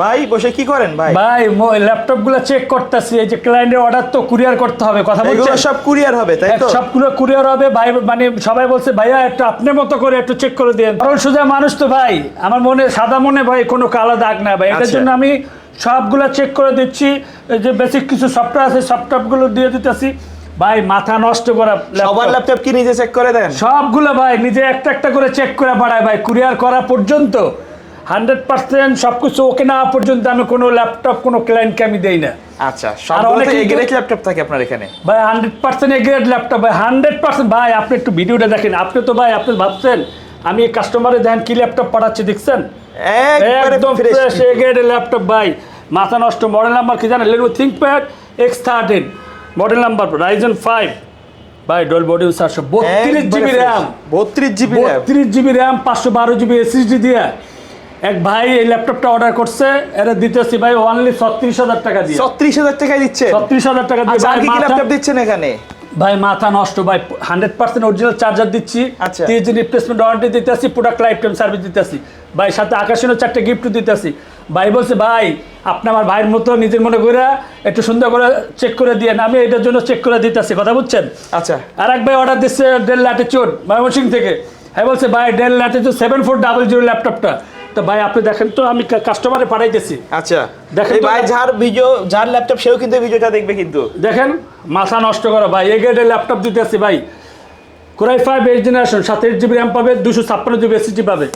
ভাই বসে কি করেন ভাই? ভাই ল্যাপটপগুলো চেক করতেছি এই যে ক্লায়েন্টের অর্ডার তো কুরিয়ার করতে হবে কথা এগুলো সব কুরিয়ার হবে তাই তো? সবগুলো কুরিয়ার হবে ভাই মানে সবাই বলছে ভাইয়া একটু আপনার মতো করে একটু চেক করে দেন। কারণ সোজা মানুষ তো ভাই আমার মনে সাদা মনে ভাই কোনো কালো দাগ না ভাই। এটার আচ্ছা। জন্য আমি সবগুলো চেক করে দিচ্ছি এই যে বেসিক কিছু সফটওয়্যার আছে সফটওয়্যারগুলো দিয়ে দিতেছি। ভাই মাথা নষ্ট করা সবার ল্যাপটপ কি নিজে চেক করে দেন? সবগুলো ভাই নিজে একটা একটা করে চেক করে বাড়ায় ভাই কুরিয়ার করা পর্যন্ত। হান্ড্রেড পার্সেন্ট সবকিছু ওকে না পর্যন্ত আমি কোনো ল্যাপটপ কোনো ক্লায়েন্টকে আমি দেই না। আচ্ছা ল্যাপটপ থাকে আপনার এখানে? ভাই hundred percent A grade laptop ভাই হান্ড্রেড পার্সেন্ট ভাই আপনি একটু ভিডিওটা দেখেন। আপনি তো ভাই আপনি ভাবছেন আমি কাস্টমারে দেখেন কি ল্যাপটপ পাঠাচ্ছি দেখছেন? একদম ফ্রেশ ফ্রেশ এগ্রেড ল্যাপটপ ভাই। মাথা নষ্ট মডেল নাম্বার কি জানেন? Lenovo ThinkPad X thirteen model number Ryzen five ভাই ডল বডি চারশো বত্রিশ জিবি র্যাম বত্রিশ জিবি বত্রিশ জিবি র্যাম পাঁচশো বারো জিবি এসএসডি দিয়ে। এক ভাই এই ল্যাপটপটা অর্ডার করছে এটা দিতেছি ভাই অনলি ছত্রিশ হাজার টাকা দিয়ে। ছত্রিশ হাজার টাকায় দিচ্ছে ছত্রিশ হাজার টাকা দিয়ে আচ্ছা আর ভাই কি ল্যাপটপ দিচ্ছেন এখানে? ভাই মাথা নষ্ট ভাই হান্ড্রেড পার্সেন্ট অরিজিনাল চার্জার দিচ্ছি। তিরিশ দিন রিপ্লেসমেন্ট ওয়ারেন্টি দিতেছি প্রোডাক্ট লাইফ টাইম সার্ভিস দিতেছি। ভাই সাথে আকাশেরও চারটে গিফট দিতেছি। ভাই বলছে ভাই আপনি আমার ভাইয়ের মতো নিজের মনে করে একটু সুন্দর করে চেক করে দিয়ে আমি এটার জন্য চেক করে দিতেছি কথা বুঝছেন? আচ্ছা। আর এক ভাই অর্ডার দিচ্ছে ডেল ল্যাটিচিউড ময়মনসিং থেকে। হ্যাঁ বলছে ভাই Dell Latitude seven four double zero ল্যাপটপটা। তো ভাই আপনি দেখেন তো আমি কাস্টমারে পাঠাইতেছি। আচ্ছা। দেখেন ভাই যার ভিডিও যার ল্যাপটপ সেও কিন্তু ভিডিওটা দেখবে কিন্তু। দেখেন মাথা নষ্ট করা ভাই এই গেটে ল্যাপটপ দিতে আসছি ভাই। Core i five eight generation সাত এইট জিবি র্যাম পাবে দুশো ছাপ্পান্ন জিবি এসএসডি পাবে।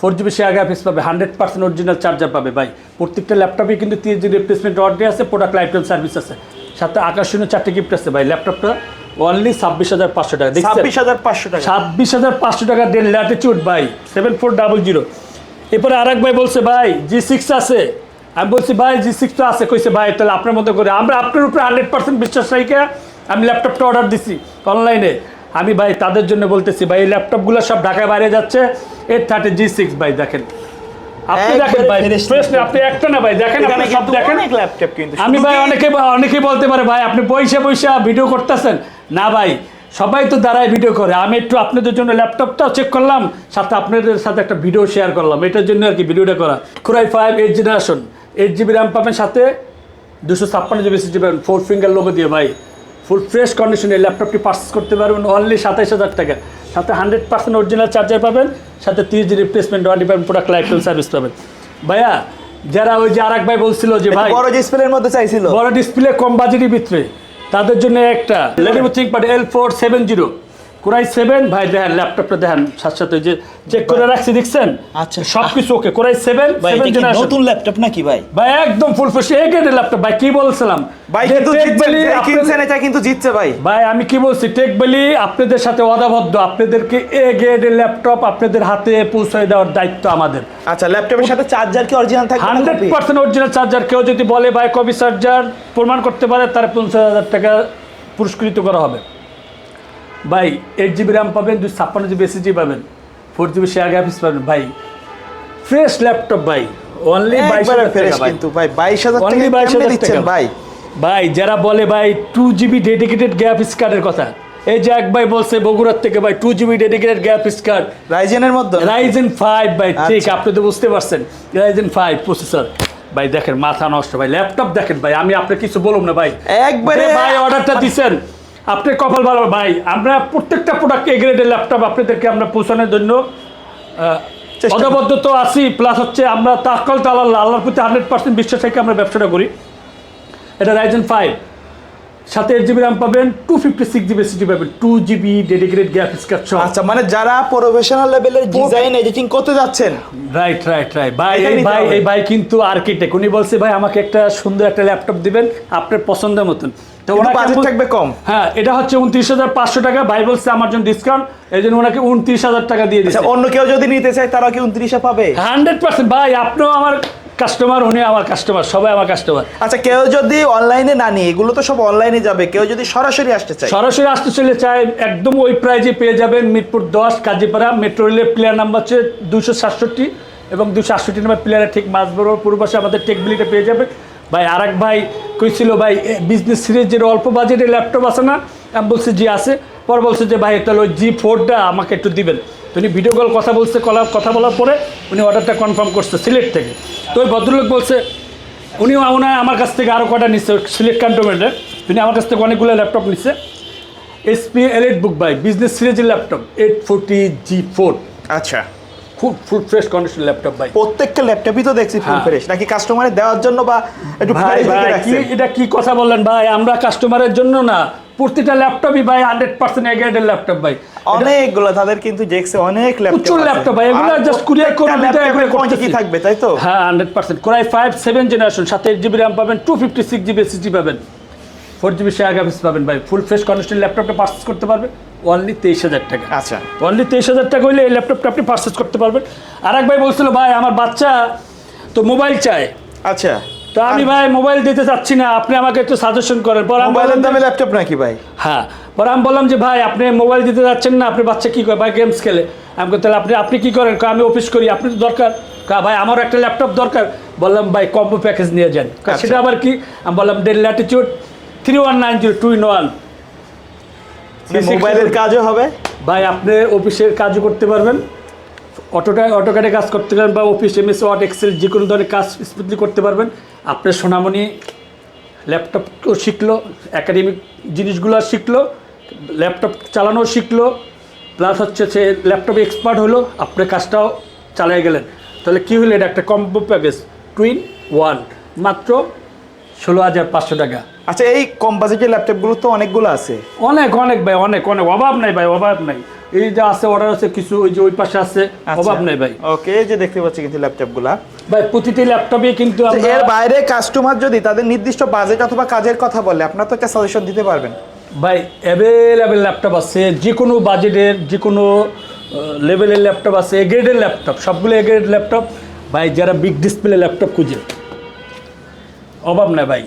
ফোর জিবি শেয়ার গ্রাফিক্স পাবে হান্ড্রেড পার্সেন্ট অরিজিনাল চার্জার পাবে ভাই। প্রত্যেকটা ল্যাপটপে কিন্তু তিরিশ জিবি রিপ্লেসমেন্ট ওয়ারেন্টি আছে প্রোডাক্ট লাইফ টাইম সার্ভিস আছে। সাথে আকর্ষণীয় চারটে গিফট আছে ভাই ল্যাপটপটা অনলি ছাব্বিশ হাজার পাঁচশো টাকা ছাব্বিশ হাজার পাঁচশো টাকা। ছাব্বিশ হাজার পাঁচশো টাকা ডেল ল্যাটিচিউড ভাই সেভেন ফোর ডাবল জিরো এরপরে আরেক ভাই বলছে ভাই জি সিক্স আছে। আমি বলছি ভাই জি সিক্স তো আছে। কইছে ভাই তাহলে আপনার মতো করে। আমরা আপনার উপরে হান্ড্রেড পার্সেন্ট বিশ্বাস রাখে আমি ল্যাপটপটা অর্ডার দিছি অনলাইনে আমি ভাই তাদের জন্য বলতেছি ভাই এই ল্যাপটপগুলো সব ঢাকায় বাইরে যাচ্ছে। এইট থার্টি জি সিক্স ভাই দেখেন। আপনি দেখেন ভাই আপনি একটা না ভাই দেখেন আপনি সব দেখেন। ল্যাপটপ কিন্তু আমি ভাই অনেকে অনেকেই বলতে পারে ভাই আপনি পয়সা পয়সা ভিডিও করতেছেন। না ভাই সবাই তো দাঁড়ায় ভিডিও করে। আমি একটু আপনাদের জন্য ল্যাপটপটাও চেক করলাম সাথে আপনাদের সাথে একটা ভিডিও শেয়ার করলাম। এটার জন্য আর কি ভিডিওটা করা। Core i five eight generation eight GB RAM পাবেন সাথে দুশো ছাপ্পান্ন জিবি সিজি পাবেন। ফোর ফিঙ্গার লোগো দিয়ে ভাই। ফুল ফ্রেশ কন্ডিশনে ল্যাপটপটি পারচেস করতে পারবেন অনলি সাতাইশ হাজার টাকা। সাথে হান্ড্রেড পার্সেন্ট অরিজিনাল চার্জার পাবেন সাথে তিরিশ জি রিপ্লেসমেন্ট ওয়ারেন্টি পাবেন প্রোডাক্ট লাইফ সার্ভিস পাবেন। ভাইয়া যারা ওই যে আর ভাই বলছিল যে ভাই বড় ডিসপ্লের মধ্যে চাইছিল। বড় ডিসপ্লে কম বাজেটের ভিতরে তাদের জন্য একটা। Letting party L four seven zero core i seven ভাই দেখেন ল্যাপটপটা দেখেন সাথে সাথে যে চেক করে রাখছি দেখছেন? আচ্ছা। সব কিছু ওকে কোরাই সেভেন ভাই সেভেন এটা কি জেনারেশন নতুন ল্যাপটপ নাকি ভাই? ভাই একদম ফুল ফ্রেশ এই গেটের ল্যাপটপ ভাই কি বলছিলাম? ভাই কিন্তু কিনছেন এটা কিন্তু জিতছে ভাই। ভাই আমি কি বলছি টেক বলি আপনাদের সাথে অদাবদ্ধ আপনাদেরকে এ গ্রেডের ল্যাপটপ আপনাদের হাতে পৌঁছে দেওয়ার দায়িত্ব আমাদের। আচ্ছা ল্যাপটপের সাথে চার্জার কি original hundred percent original charger কেউ যদি বলে ভাই কপি চার্জার প্রমাণ করতে পারে তার পঞ্চাশ হাজার টাকা পুরস্কৃত করা হবে। ভাই এইট জিবি র্যাম পাবেন দুই ছাপ্পান্ন জিবি এসএসডি পাবেন ফোর জিবি শেয়ার গ্রাফিক্স পাবেন। ভাই ফ্রেশ ল্যাপটপ ভাই অনলি বাইশ হাজার ভাই। কিন্তু ভাই বাইশ হাজার অনলি বাইশ হাজার দিচ্ছেন ভাই? ভাই যারা বলে ভাই টু জিবি ডেডিকেটেড গ্রাফিক্স কার্ডের কথা এই যে এক ভাই বলছে বগুড়ার থেকে ভাই two GB dedicated graphics card রাইজেনের মধ্যে? রাইজেন ফাইভ ভাই ঠিক আচ্ছা। আপনি তো বুঝতে পারছেন রাইজেন ফাইভ প্রসেসর ভাই দেখেন মাথা নষ্ট ভাই ল্যাপটপ দেখেন ভাই আমি আপনাকে কিছু বলুন না ভাই। একবারে ভাই অর্ডারটা দিছেন আপনি কপাল ভালো ভাই আমরা প্রত্যেকটা প্রোডাক্ট এ গ্রেডের ল্যাপটপ আপনাদেরকে আমরা পৌঁছানোর জন্য অদাবদ্ধ তো আছি প্লাস হচ্ছে আমরা তাকাল তাল্লাহ আল্লাহর প্রতি হান্ড্রেড পার্সেন্ট বিশ্বাস রেখে আমরা ব্যবসাটা করি। এটা রাইজেন ফাইভ সাথে এইট জিবি র্যাম পাবেন two fifty six GB city পাবেন two GB dedicated graphics card সহ। আচ্ছা মানে যারা প্রফেশনাল লেভেলের ডিজাইন এডিটিং করতে যাচ্ছেন। রাইট রাইট রাইট ভাই এই ভাই এই ভাই কিন্তু আর্কিটেক্ট উনি বলছে ভাই আমাকে একটা সুন্দর একটা ল্যাপটপ দিবেন আপনার পছন্দের মতন। তো ওনাকে বাজেট থাকবে কম। হ্যাঁ এটা হচ্ছে উনত্রিশ হাজার পাঁচশো টাকা। ভাই বলছে আমার জন্য ডিসকাউন্ট এই জন্য ওনাকে উনত্রিশ হাজার টাকা দিয়ে দিচ্ছে অন্য কেউ যদি নিতে চায় তারা কি উনত্রিশে পাবে? হান্ড্রেড পার্সেন্ট ভাই আপনিও আমার কাস্টমার উনি আমার কাস্টমার সবাই আমার কাস্টমার আচ্ছা কেউ যদি অনলাইনে না নিয়ে এগুলো তো সব অনলাইনে যাবে কেউ যদি সরাসরি আসতে চায়। সরাসরি আসতে চলে চায় একদম ওই প্রাইজে পেয়ে যাবেন মিরপুর দশ কাজীপাড়া মেট্রো রেলের প্লেয়ার নাম্বার হচ্ছে দুশো সাতষট্টি এবং দুশো আটষট্টি নাম্বার প্লেয়ারের ঠিক মাঝ বড় পূর্ব পাশে আমাদের টেকবিলিটা পেয়ে যাবে। ভাই আর এক ভাই কইছিল ভাই বিজনেস সিরিজ সিরিজের অল্প বাজেটের ল্যাপটপ আছে না? আমি বলছি জি আছে। পর বলছে যে ভাই তাহলে ওই জি ফোরটা আমাকে একটু দিবেন। উনি ভিডিও কল কথা বলছে কলা কথা বলার পরে উনি অর্ডারটা কনফার্ম করছে সিলেট থেকে। তো ওই ভদ্রলোক বলছে উনিও ওনার আমার কাছ থেকে আরও কটা নিচ্ছে সিলেট ক্যান্টনমেন্টে তিনি আমার কাছ থেকে অনেকগুলো ল্যাপটপ নিচ্ছে HP EliteBook by business সিরিজের laptop eight forty G four আচ্ছা। খুব ফুল ফ্রেশ কন্ডিশন ল্যাপটপ ভাই। প্রত্যেকটা ল্যাপটপই তো দেখছি ফুল হ্যাঁ। ফ্রেশ নাকি কাস্টমারে দেওয়ার জন্য বা একটু ভাই ভাই কি এটা কি কথা বললেন ভাই? আমরা কাস্টমারের জন্য না। প্রতিটা ল্যাপটপই ভাই হান্ড্রেড পার্সেন্ট এগ্রেডের ল্যাপটপ ভাই। অনেকগুলো তাদের কিন্তু দেখছে অনেক ল্যাপটপ প্রচুর। ল্যাপটপ ভাই এগুলো জাস্ট কুরিয়ার করে দিতে এগুলো quantity থাকবে তাই তো? হ্যাঁ hundred percent core i five seven generation সাথে এইট জিবি র্যাম পাবেন two fifty six GB SSD পাবেন। ফোর জিবি শেয়ার গ্রাফিক্স পাবেন ভাই। ফুল ফ্রেশ কন্ডিশন ল্যাপটপটা পারচেস করতে পারবে অনলি তেইশ হাজার টাকা। আচ্ছা। অনলি তেইশ হাজার টাকা হইলে এই ল্যাপটপটা আপনি পারচেস করতে পারবেন। আর এক ভাই বলছিল ভাই আমার বাচ্চা তো মোবাইল চায়। আচ্ছা। তো আমি ভাই মোবাইল দিতে চাচ্ছি না আপনি আমাকে একটু সাজেশন করেন। পর মোবাইলের দামে ল্যাপটপ নাকি ভাই? হ্যাঁ পরে আমি বললাম যে ভাই আপনি মোবাইল দিতে যাচ্ছেন না আপনি বাচ্চা কী করে ভাই গেমস খেলে। আমি তাহলে আপনি আপনি কী করেন? আমি অফিস করি আপনি তো দরকার। ভাই আমার একটা ল্যাপটপ দরকার। বললাম ভাই কম্বো প্যাকেজ নিয়ে যান। আচ্ছা। সেটা আবার কি? আমি বললাম Dell Latitude three one nine zero two in one মোবাইলের কাজও হবে? ভাই আপনি অফিসের কাজও করতে পারবেন। অটোটা অটোকাটে কাজ করতে পারবেন বা অফিস এমএস ওয়ার্ড এক্সেল যে কোনো ধরনের কাজ স্মুথলি করতে পারবেন। আপনার সোনামণি ল্যাপটপও শিখলো একাডেমিক জিনিসগুলো শিখলো ল্যাপটপ চালানো শিখলো প্লাস হচ্ছে সে ল্যাপটপ এক্সপার্ট হলো আপনার কাজটাও চালিয়ে গেলেন। তাহলে কী হলো এটা একটা কম্বো প্যাকেজ টুইন ওয়ান মাত্র ষোলো হাজার পাঁচশো টাকা। আচ্ছা এই কম বাজেটের ল্যাপটপগুলো তো অনেকগুলো আছে। অনেক অনেক ভাই অনেক অনেক অভাব নাই ভাই অভাব নাই। এই যে আছে অর্ডার আছে কিছু ওই যে ওই পাশে আছে আচ্ছা। অভাব নাই ভাই। ওকে এই যে দেখতে পাচ্ছি কিন্তু ল্যাপটপগুলা ভাই প্রতিটি ল্যাপটপে কিন্তু আমরা এর বাইরে কাস্টমার যদি তাদের নির্দিষ্ট বাজেট অথবা কাজের কথা বলে আপনার তো একটা সাজেশন দিতে পারবেন। ভাই অ্যাভেলেবেল ল্যাপটপ আছে যে কোনো বাজেটের যে কোনো লেভেলের ল্যাপটপ আছে এ গ্রেডের ল্যাপটপ সবগুলো এ গ্রেড ল্যাপটপ ভাই যারা বিগ ডিসপ্লে ল্যাপটপ খুঁজে। অভাব নাই ভাই।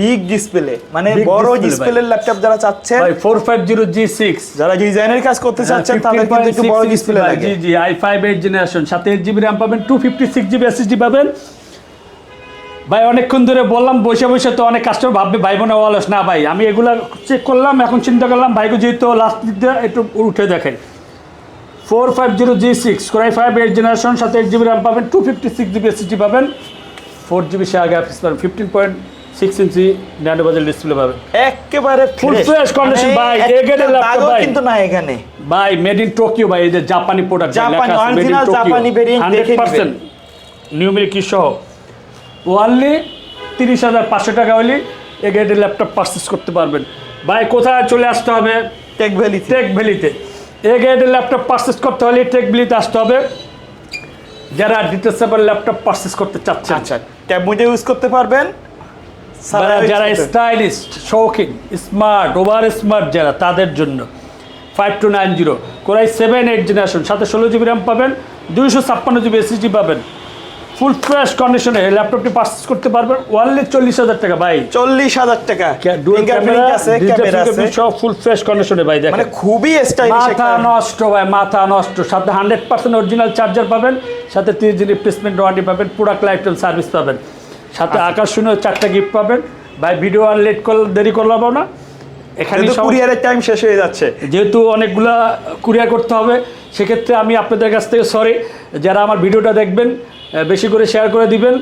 বিগ ডিসপ্লে মানে বড় ডিসপ্লের ল্যাপটপ যারা চাচ্ছেন ভাই জি যারা ডিজাইনের কাজ করতে চাচ্ছেন তাদের কিন্তু একটু বড় ডিসপ্লে লাগে। জি জি আই ফাইভ এইট জেনারেশন সাথে পাবেন পাবেন। ভাই অনেকক্ষণ ধরে বললাম বসে বসে তো অনেক কাস্টমার ভাববে ভাই বোনে অলস না ভাই আমি এগুলা চেক করলাম এখন চিন্তা করলাম ভাইকে যেহেতু লাস্ট দিয়ে একটু উঠে দেখেন। Four five zero G six core i five eight generation সাথে এইট জিবি র্যাম পাবেন two fifty six GB SSD পাবেন। ফোর জিবি শেয়ার গ্রাফিক্স পাবেন fifteen point six inch nano bezel display পাবেন একেবারে Full fresh condition, ভাই, একটা এ গ্রেডের laptop, দাগও ভাই। কিন্তু না এখানে। ভাই মেড ইন টোকিও ভাই এদের জাপানি প্রোডাক্ট জাপানি, original জাপানি দেখে পার্সেন্ট নিউমেরিক কি সহ। ওয়ানলি তিরিশ হাজার পাঁচশো টাকা হলে এ গ্রেডের ল্যাপটপ পারচেস করতে পারবেন। ভাই কোথায় চলে আসতে হবে? টেক ভ্যালি টেক ভ্যালিতে এ গ্রেডের ল্যাপটপ পারচেস করতে হলে টেক ভ্যালিতে আসতে হবে। যারা ডিটেসেবল ল্যাপটপ পারচেস করতে চাচ্ছেন। আচ্ছা ট্যাব মুজে ইউজ করতে পারবেন। যারা যারা স্টাইলিস্ট শৌখিন স্মার্ট ওভার স্মার্ট যারা তাদের জন্য। Five two nine zero core i seven eight generation সাথে ষোলো জিবি র্যাম পাবেন দুইশো ছাপ্পান্ন জিবি এসএসডি পাবেন। ফুল ফ্রেশ কন্ডিশনে ল্যাপটপটি পারচেস করতে পারবেন ওয়ানলি চল্লিশ হাজার টাকা ভাই। চল্লিশ হাজার টাকা। সব ফুল ফ্রেশ কন্ডিশনে ভাই মানে দেখেন খুবই মাথা নষ্ট ভাই মাথা নষ্ট। সাথে হান্ড্রেড পার্সেন্ট অরিজিনাল চার্জার পাবেন সাথে তিরিশ দিন রিপ্লেসমেন্ট ওয়ারেন্টি পাবেন প্রোডাক্ট লাইফ টাইম সার্ভিস পাবেন। সাথে আচ্ছা। আকর্ষণীয় চারটা গিফট পাবেন। ভাই ভিডিও আর লেট কল দেরি করলাম না। এখানে কুরিয়ারের টাইম শেষ হয়ে যাচ্ছে। যেহেতু অনেকগুলা কুরিয়ার করতে হবে সেক্ষেত্রে আমি আপনাদের কাছ থেকে সরি যারা আমার ভিডিওটা দেখবেন বেশি করে শেয়ার করে দিবেন।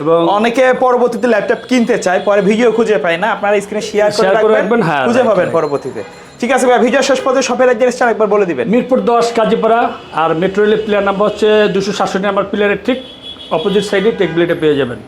এবং অনেকে পরবর্তীতে ল্যাপটপ কিনতে চায় পরে ভিডিও খুঁজে পায় না। আপনারা স্ক্রিনে শেয়ার করে করে রাখবেন হ্যাঁ, খুঁজে পাবেন পরবর্তীতে। ঠিক আছে ভাই ভিডিও শেষ পর্যন্ত শপের অ্যাড্রেসটা একবার বলে দিবেন। মিরপুর দশ কাজীপাড়া আর মেট্রো রেলের প্লেয়ার নাম্বার হচ্ছে দুশো সাতষট্টি নাম্বার প্লেয়ারের ঠিক অপোজিট সাইডে টেকবিলিটা পেয়ে যাবেন।